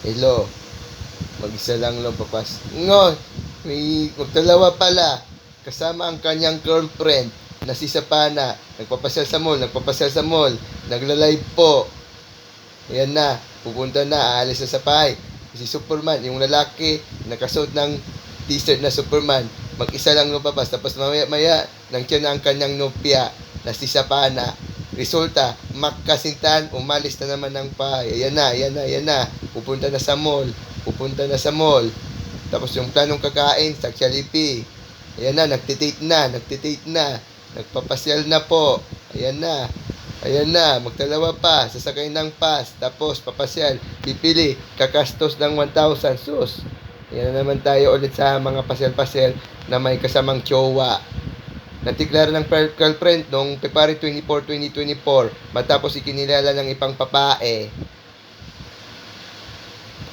Hello. Mag-isa lang lang papas. Ngo, may magdalawa pala. Kasama ang kanyang girlfriend na si Sapana. Nagpapasyal sa mall, nagpapasyal sa mall. Nagla-live po. Ayan na, pupunta na, aalis na sa bahay. Si Superman, yung lalaki, nakasuot ng t-shirt na Superman. Mag-isa lang lumabas. Tapos mamaya-maya, nandiyan na ang kanyang nopya na si Sapana. Resulta, makasintahan, umalis na naman ng bahay. Ayan na, ayan na, ayan na. Pupunta na sa mall. Pupunta na sa mall. Tapos yung planong kakain, sa Jollibee. Ayan na, nagtitake na, nagtitake na. Nagpapasyal na po. Ayan na. Ayan na, magdalawa pa, sasakay ng pass, tapos papasyal, pipili, kakastos ng 1,000 sus. Ayan na naman tayo ulit sa mga pasyal-pasyal na may kasamang tsowa. Natiklar ng girlfriend noong February 24, 2024 matapos ikinilala ng ipang papae.